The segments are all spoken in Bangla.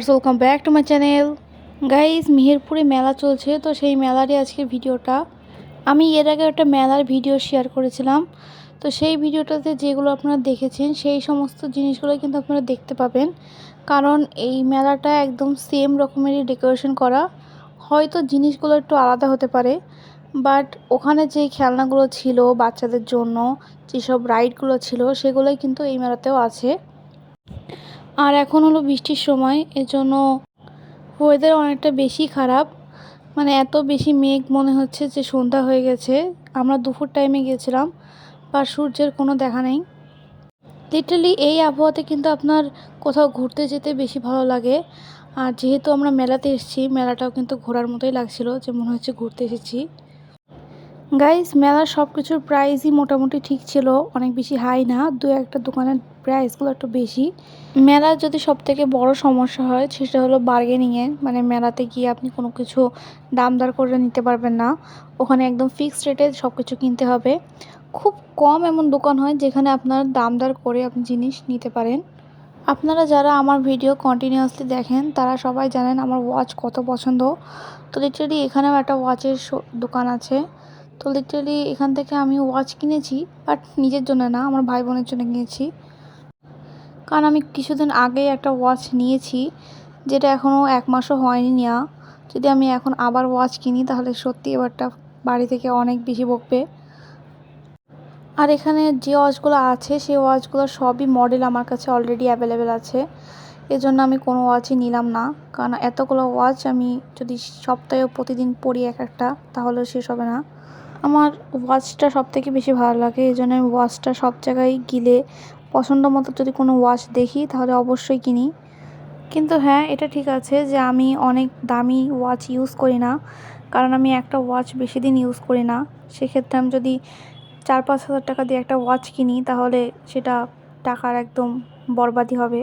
Viewers welcome back to my channel guys মেহেরপুরে মেলা চলছে, তো সেই মেলারই আজকে ভিডিওটা। আমি এর আগে একটা মেলার ভিডিও শেয়ার করেছিলাম। তো সেই ভিডিওটাতে যেগুলো আপনারা দেখেছেন, সেই সমস্ত জিনিসগুলো কিন্তু আপনারা দেখতে পাবেন। কারণ এই মেলাটা একদম সেম রকমেরই ডেকোরেশন করা। হয়তো জিনিসগুলো একটু আলাদা হতে পারে বাট ওখানে যেই খেলনাগুলো ছিল বাচ্চাদের জন্য, যেসব রাইডগুলো ছিল, সেগুলোই কিন্তু এই মেলাতেও আছে। আর এখন হলো বৃষ্টির সময়, এজন্য ওয়েদার অনেকটা বেশি খারাপ। মানে এত বেশি মেঘ মনে হচ্ছে যে সন্ধ্যা হয়ে গেছে। আমরা দুপুর টাইমে গিয়েছিলাম বা সূর্যের কোনো দেখা নেই। লিটারালি এই আবহাওয়াতে কিন্তু আপনার কোথাও ঘুরতে যেতে বেশি ভালো লাগে। আর যেহেতু আমরা মেলাতে এসেছি, মেলাটাও কিন্তু ঘোরার মতোই লাগছিল যে মনে হচ্ছে ঘুরতে এসেছি। গাইস মেলার সব কিছুর প্রাইসই মোটামুটি ঠিক ছিল, অনেক বেশি হাই না, দু একটা দোকানের প্রাইসগুলো একটু বেশি। মেলার যদি সব থেকে বড় সমস্যা হয়, সেটা হলো বার্গেনিংয়ের মানে মেলাতে গিয়ে আপনি কোনো কিছু দাম দর করে নিতে পারবেন না। ওখানে একদম ফিক্সড রেটে সব কিছু কিনতে হবে। খুব কম এমন দোকান হয়, যেখানে আপনার দাম দর করে আপনি জিনিস নিতে পারেন। আপনারা যারা আমার ভিডিও কন্টিনিউয়াসলি দেখেন, তারা সবাই জানেন আমার ওয়াচ কত পছন্দ। তো লিটারালি এখানেও একটা ওয়াচের দোকান আছে। তো লিটারালি এখান থেকে আমি ওয়াচ কিনেছি বাট নিজের জন্য না, আমার ভাই বোনের জন্য কিনেছি। কারণ আমি কিছুদিন আগেই একটা ওয়াচ নিয়েছি, যেটা এখনও এক মাসও হয়নি নেওয়া যদি আমি এখন আবার ওয়াচ কিনি, তাহলে সত্যি এবারটা বাড়ি থেকে অনেক বেশি বকবে। আর এখানে যে ওয়াচগুলো আছে, সেই ওয়াচগুলো সবই মডেল আমার কাছে অলরেডি অ্যাভেলেবেল আছে। এজন্য আমি কোনো ওয়াচই নিলাম না। কারণ এতগুলো ওয়াচ আমি যদি সপ্তাহে প্রতিদিন পরি এক একটা, তাহলেও শেষ হবে না। আমার ওয়াচটা সব থেকে বেশি ভালো লাগে, এই জন্য আমি ওয়াচটা সব জায়গায় গিলে পছন্দ মতো যদি কোনো ওয়াচ দেখি, তাহলে অবশ্যই কিনি। কিন্তু হ্যাঁ এটা ঠিক আছে যে আমি অনেক দামি ওয়াচ ইউজ করি না, কারণ আমি একটা ওয়াচ বেশি দিন ইউজ করি না। সেক্ষেত্রে আমি যদি চার পাঁচ হাজার টাকা দিয়ে একটা ওয়াচ কিনি, তাহলে সেটা টাকার একদম বরবাদি হবে।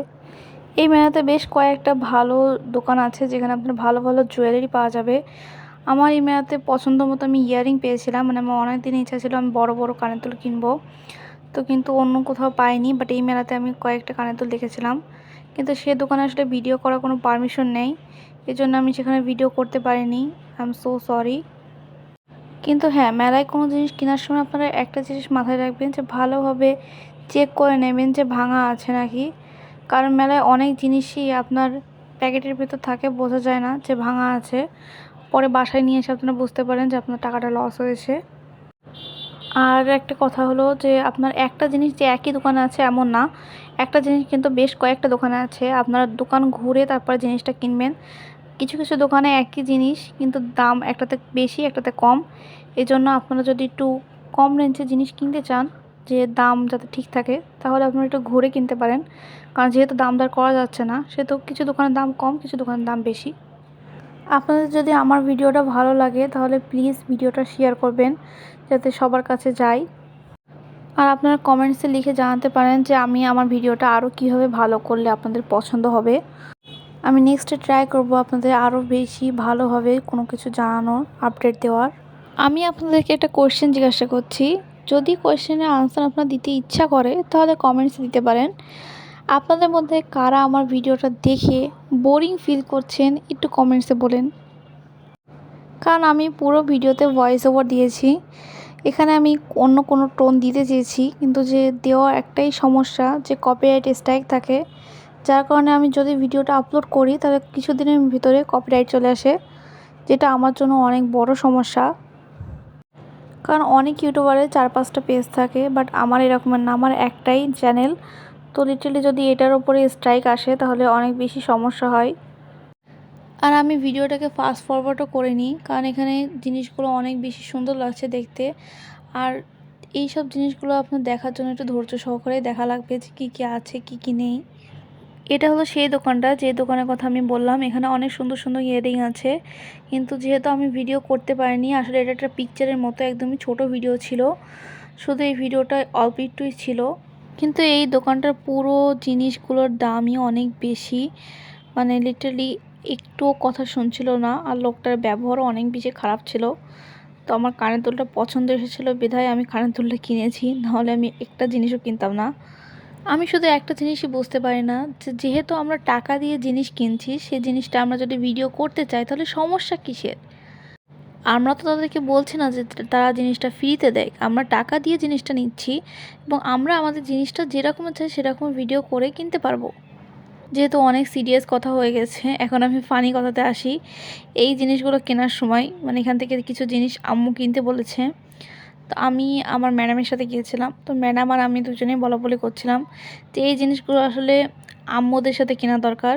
এই মেলাতে বেশ কয়েকটা ভালো দোকান আছে, যেখানে আপনার ভালো ভালো জুয়েলারি পাওয়া যাবে। আমার এই মেলাতে পছন্দ মতো আমি ইয়ারিং পেয়েছিলাম মানে আমার অনেক দিন ইচ্ছা ছিল আমি বড় বড় কানের দুল কিনবো। তো কিন্তু অন্য কোথাও পাইনি বাট এই মেলাতে আমি কয়েকটা কানের দুল দেখেছিলাম। কিন্তু সে দোকানে আসলে ভিডিও করার কোনো পারমিশন নেই। এজন্য আমি সেখানে ভিডিও করতে পারিনি। আই এম সো সরি কিন্তু হ্যাঁ মেলায় কোনো জিনিস কেনার সময় আপনারা একটা জিনিস মাথায় রাখবেন যে ভালোভাবে চেক করে নেবেন যে ভাঙা আছে নাকি। কারণ মেলায় অনেক জিনিসই আপনার প্যাকেটের ভেতর থাকে, বোঝা যায় না যে ভাঙা আছে। পরে বাসায় নিয়ে এসে আপনারা বুঝতে পারেন যে আপনার টাকাটা লস হয়েছে। আর একটা কথা হলো যে আপনার একটা জিনিস যে একই দোকানে আছে এমন না, একটা জিনিস কিন্তু বেশ কয়েকটা দোকানে আছে। আপনারা দোকান ঘুরে তারপরে জিনিসটা কিনবেন। কিছু কিছু দোকানে একই জিনিস, কিন্তু দাম একটাতে বেশি, একটাতে কম। এই জন্য আপনারা যদি একটু কম রেঞ্জে জিনিস কিনতে চান, যে দাম যাতে ঠিক থাকে, তাহলে আপনারা একটু ঘুরে কিনতে পারেন। কারণ যেহেতু দাম দর করা যাচ্ছে না, সেহেতু কিছু দোকানের দাম কম, কিছু দোকানের দাম বেশি। আপনাদের যদি আমার ভিডিওটা ভালো লাগে, তাহলে প্লিজ ভিডিওটা শেয়ার করবেন, যাতে সবার কাছে যায়। আর আপনারা কমেন্টসে লিখে জানাতে পারেন যে, আমি আমার ভিডিওটা আরও কীভাবে ভালো করলে আপনাদের পছন্দ হবে। আমি নেক্সটে ট্রাই করব আপনাদের আরও বেশি ভালোভাবে কোনো কিছু জানানোর আপডেট দেওয়ার। আমি আপনাদেরকে একটা কোয়েশ্চেন জিজ্ঞাসা করছি। যদি কোয়েশ্চেনের আনসার আপনার দিতে ইচ্ছা করে, তাহলে কমেন্টসে দিতে পারেন। আপনাদের মধ্যে কারা আমার ভিডিওটা দেখে বোরিং ফিল করছেন একটু কমেন্টসে বলেন। কারণ আমি পুরো ভিডিওতে ভয়েস ওভার দিয়েছি। এখানে আমি অন্য কোনো টোন দিতে চেয়েছি, কিন্তু যে দেওয়া একটাই সমস্যা যে কপিরাইট স্ট্রাইক থাকে, যার কারণে আমি যদি ভিডিওটা আপলোড করি, তাহলে কিছুদিনের ভিতরে কপিরাইট চলে আসে, যেটা আমার জন্য অনেক বড় সমস্যা। কারণ অনেক ইউটিউবারের চার পাঁচটা পেজ থাকে বাট আমার এরকমের না। আমার একটাই চ্যানেল তো লিটারালি যদি এটার ওপরে স্ট্রাইক আসে, তাহলে অনেক বেশি সমস্যা হয়। আর আমি ভিডিওটাকে ফাস্ট ফরওয়ার্ডও করে নিই, কারণ এখানে জিনিসগুলো অনেক বেশি সুন্দর লাগছে দেখতে। আর এই সব জিনিসগুলো আপনার দেখার জন্য একটু ধৈর্য সহকারে দেখা লাগবে যে কী কী আছে, কী কী নেই। এটা হলো সেই দোকানটা, যে দোকানের কথা আমি বললাম, এখানে অনেক সুন্দর সুন্দর ইয়ারিং আছে। কিন্তু যেহেতু আমি ভিডিও করতে পারিনি, আসলে এটা একটা পিকচারের মতো, একদমই ছোট ভিডিও ছিল। শুধু এই ভিডিওটা অল্প একটুই ছিল। কিন্তু এই দোকানটার পুরো জিনিসগুলোর দামই অনেক বেশি। মানে লিটারলি একটুও কথা শুনছিল না আর লোকটার ব্যবহারও অনেক বেশি খারাপ ছিল। তো আমার কানের দুলটা পছন্দ এসেছিল, বিধায় আমি কানের দুলটা কিনেছি, নাহলে আমি একটা জিনিসও কিনতাম না। আমি শুধু একটা জিনিসই বুঝতে পারি না যে যেহেতু আমরা টাকা দিয়ে জিনিস কিনছি সেই জিনিসটা আমরা যদি ভিডিও করতে চাই, তাহলে সমস্যা কিসের? আমরা তো তাদেরকে বলছি না যে তারা জিনিসটা ফ্রিতে দেয়। আমরা টাকা দিয়ে জিনিসটা নিচ্ছি এবং আমরা আমাদের জিনিসটা যেরকম চাই সেরকম ভিডিও করে কিনতে পারব। যেহেতু অনেক সিরিয়াস কথা হয়ে গেছে, এখন আমি ফানি কথাতে আসি। এই জিনিসগুলো কেনার সময় মানে এখান থেকে কিছু জিনিস আম্মু কিনতে বলেছে। তো আমি আমার ম্যাডামের সাথে গিয়েছিলাম। তো ম্যাডাম আর আমি দুজনেই বলা বলি করছিলাম তো এই জিনিসগুলো আসলে আম্মুদের সাথে কেনা দরকার।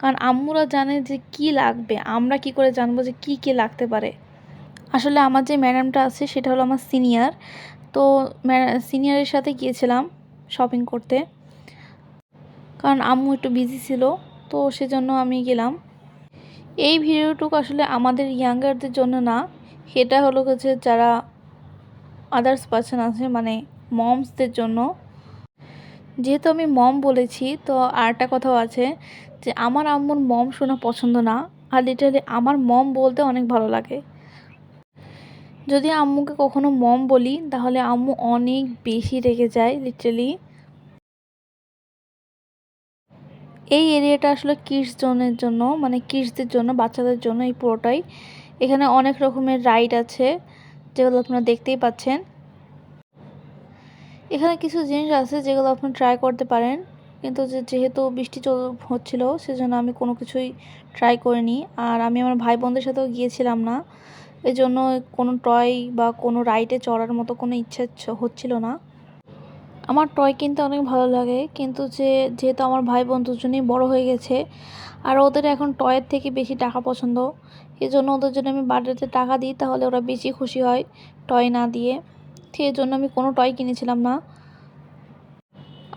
কারণ আম্মুরা জানে যে কি লাগবে। আমরা কি করে জানব যে কি কি লাগতে পারে? আসলে আমার যে ম্যাডামটা আছে, সেটা হলো আমার সিনিয়র। তো সিনিয়রের সাথে গিয়েছিলাম শপিং করতে। কারণ আম্মু একটু বিজি ছিল, তো সেজন্য আমি গেলাম। এই ভিডিওটুকু আসলে আমাদের ইয়াঙ্গারদের জন্য না সেটা হলো হচ্ছে যারা আদার্স পার্সন আছে মানে মমসদের জন্য। যেহেতু আমি মম বলেছি, তো আরেকটা কথাও আছে যে, আমার আম্মুর মম শোনা পছন্দ না, আর লিটারালি আমার মম বলতে অনেক ভালো লাগে। যদি আম্মুকে কখনো মম বলি, তাহলে আম্মু অনেক বেশি রেগে যায় লিটারালি এই এরিয়াটা আসলে কিডস জোনের জন্য মানে কিডসদের জন্য, বাচ্চাদের জন্য এই পুরোটাই। এখানে অনেক রকমের রাইড আছে, যেগুলো আপনারা দেখতেই পাচ্ছেন। এখানে কিছু জিনিস আছে যেগুলো আপনি ট্রাই করতে পারেন, কিন্তু যেহেতু বৃষ্টি চল হচ্ছিল, সেজন্য আমি কোনো কিছুই ট্রাই করিনি। আর আমি আমার ভাই বোনদের সাথেও গিয়েছিলাম না। এই জন্য কোনো টয় বা কোনো রাইডে চড়ার মতো কোনো ইচ্ছা হচ্ছিল না। আমার টয় কিনতে অনেক ভালো লাগে, কিন্তু যে, যেহেতু আমার ভাই বোন দুজনেই বড়ো হয়ে গেছে, আর ওদের এখন টয়ের থেকে বেশি টাকা পছন্দ এই জন্য ওদের জন্য আমি বার্থডেতে টাকা দিই, তাহলে ওরা বেশি খুশি হয় টয় না দিয়ে। সেই জন্য আমি কোনো টয় কিনেছিলাম না।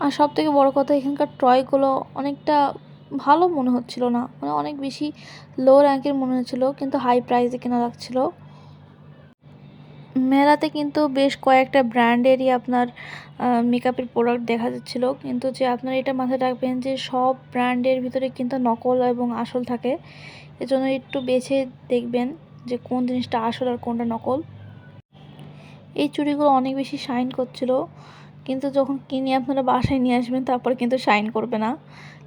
আর সব থেকে বড়ো কথা, এখানকার টয়গুলো অনেকটা ভালো মনে হচ্ছিল না। মানে অনেক বেশি লো র্যাঙ্কের মনে হচ্ছিল, কিন্তু হাই প্রাইসে কেনা লাগছিল। মেলাতে কিন্তু বেশ কয়েকটা ব্র্যান্ডেরই আপনার মেকআপের প্রোডাক্ট দেখা যাচ্ছিল। কিন্তু যে আপনারা এটা মাথায় রাখবেন যে সব ব্র্যান্ডের ভিতরে কিন্তু নকল এবং আসল থাকে। এজন্য একটু বেছে দেখবেন যে কোন জিনিসটা আসল আর কোনটা নকল। এই চুড়িগুলো অনেক বেশি শাইন করছিল। কিন্তু যখন কিনে আপনারা বাসায় নিয়ে আসবেন, তারপর কিন্তু শাইন করবে না।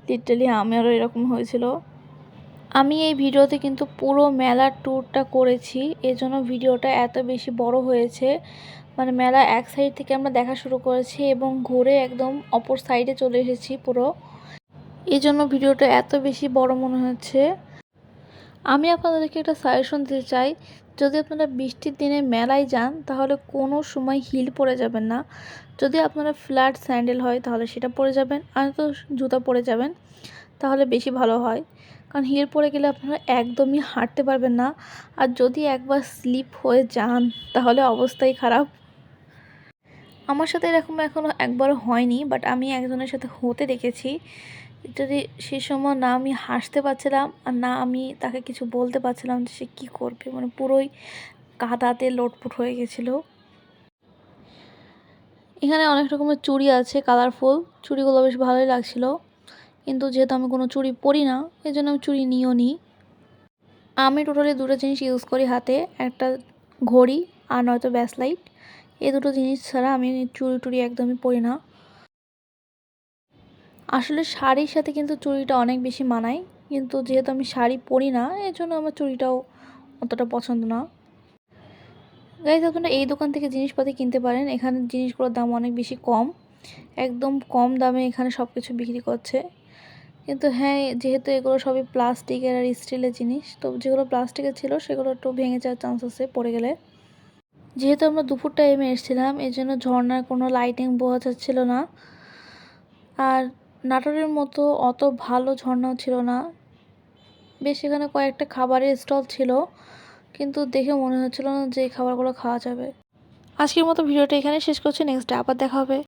লিটারালি আমারও এরকম হয়েছিল। আমি এই ভিডিওতে কিন্তু পুরো মেলার ট্যুরটা করেছি, এজন্য ভিডিওটা এত বেশি বড় হয়েছে। মানে মেলা এক সাইড থেকে আমরা দেখা শুরু করেছি এবং ঘুরে একদম অপর সাইডে চলে এসেছি পুরো। এই জন্য ভিডিওটা এত বেশি বড় মনে হচ্ছে। আমি আপনাদেরকে একটা সাজেশন দিতে চাই, যদি আপনারা বৃষ্টির দিনে মেলায় যান, তাহলে কোনো সময় হিল পরে যাবেন না। যদি আপনারা ফ্ল্যাট স্যান্ডেল হয়, তাহলে সেটা পরে যাবেন। আর তো জুতা পরে যাবেন, তাহলে বেশি ভালো হয়। কারণ হিল পরে গেলে আপনারা একদমই হাঁটতে পারবেন না। আর যদি একবার স্লিপ হয়ে যান, তাহলে অবস্থাই খারাপ। আমার সাথে এরকম এখনও একবারও হয়নি বাট আমি একজনের সাথে হতে দেখেছি। যদি সে সময় না আমি হাসতে পারছিলাম, আর না আমি তাকে কিছু বলতে পারছিলাম যে সে কী করবে মানে পুরোই কাদাতে লোটপুট হয়ে গেছিল। এখানে অনেক রকমের চুড়ি আছে কালারফুল চুড়িগুলো বেশ ভালোই লাগছিল। কিন্তু যেহেতু আমি কোনো চুড়ি পরি না এই জন্য আমি চুড়ি নিয়েও নিই আমি টোটালি দুটো জিনিস ইউজ করি হাতে, একটা ঘড়ি আর নয়তো ব্যাসলাইট এই দুটো জিনিস ছাড়া আমি চুড়ি টুড়ি একদমই পরি না। আসলে শাড়ির সাথে কিন্তু চুড়িটা অনেক বেশি মানায়। কিন্তু যেহেতু আমি শাড়ি পরি না এই জন্য আমার চুড়িটাও অতটা পছন্দ না। গাইজ আপনারা এই দোকান থেকে জিনিসপাতি কিনতে পারেন। এখানে জিনিসগুলোর দাম অনেক বেশি কম। একদম কম দামে এখানে সব কিছু বিক্রি করছে। কিন্তু হ্যাঁ যেহেতু এগুলো সবই প্লাস্টিকের আর স্টিলের জিনিস, তো যেগুলো প্লাস্টিকের ছিল, সেগুলো একটু ভেঙে যাওয়ার চান্স আছে পড়ে গেলে। যেহেতু আমরা দুপুর টাইমে এসেছিলাম এই জন্য ঝর্নার কোনো লাইটিং বোঝা যাচ্ছিল না। আর নাটোরের মতো অত ভালো ঝর্ণাও ছিল না। বেশ এখানে কয়েকটা খাবারের স্টল ছিল। কিন্তু দেখে মনে হচ্ছিল না যে এই খাবারগুলো খাওয়া যাবে। আজকের মতো ভিডিওটা এখানে শেষ করছি। নেক্সট ডে আবার দেখা হবে।